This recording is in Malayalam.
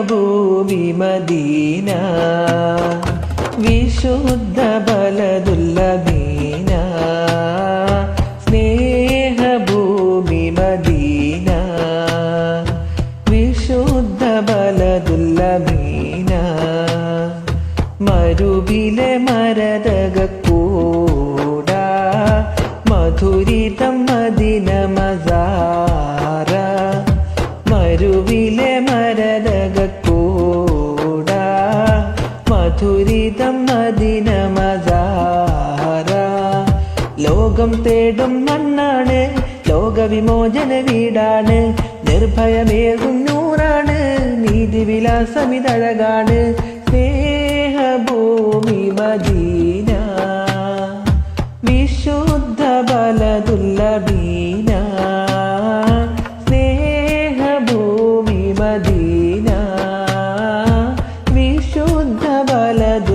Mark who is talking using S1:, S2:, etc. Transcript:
S1: സ്നേഹഭൂമി മദീന വിശുദ്ധ ബലദുല്ല സ്നേഹ ഭൂമി മദീന വിശുദ്ധ ബലദുല്ല മീന മരുവിലെ മരതകൂട മധുരിതം മദിന മസാര മരുവിലെ മരതകൂട മധുരിതം മദിന മദാര ലോകം തേടും മണ്ണാണ് ലോകവിമോചന വീടാണ് നിർഭയമേകും നൂറാണ് നീതിവിലാസമിതഴകാണ് സ്നേഹഭൂമി മദീന. വിശുദ്ധ ബലതുല്ല ബീന. സ്നേഹഭൂമി മദീന. ಕಲದ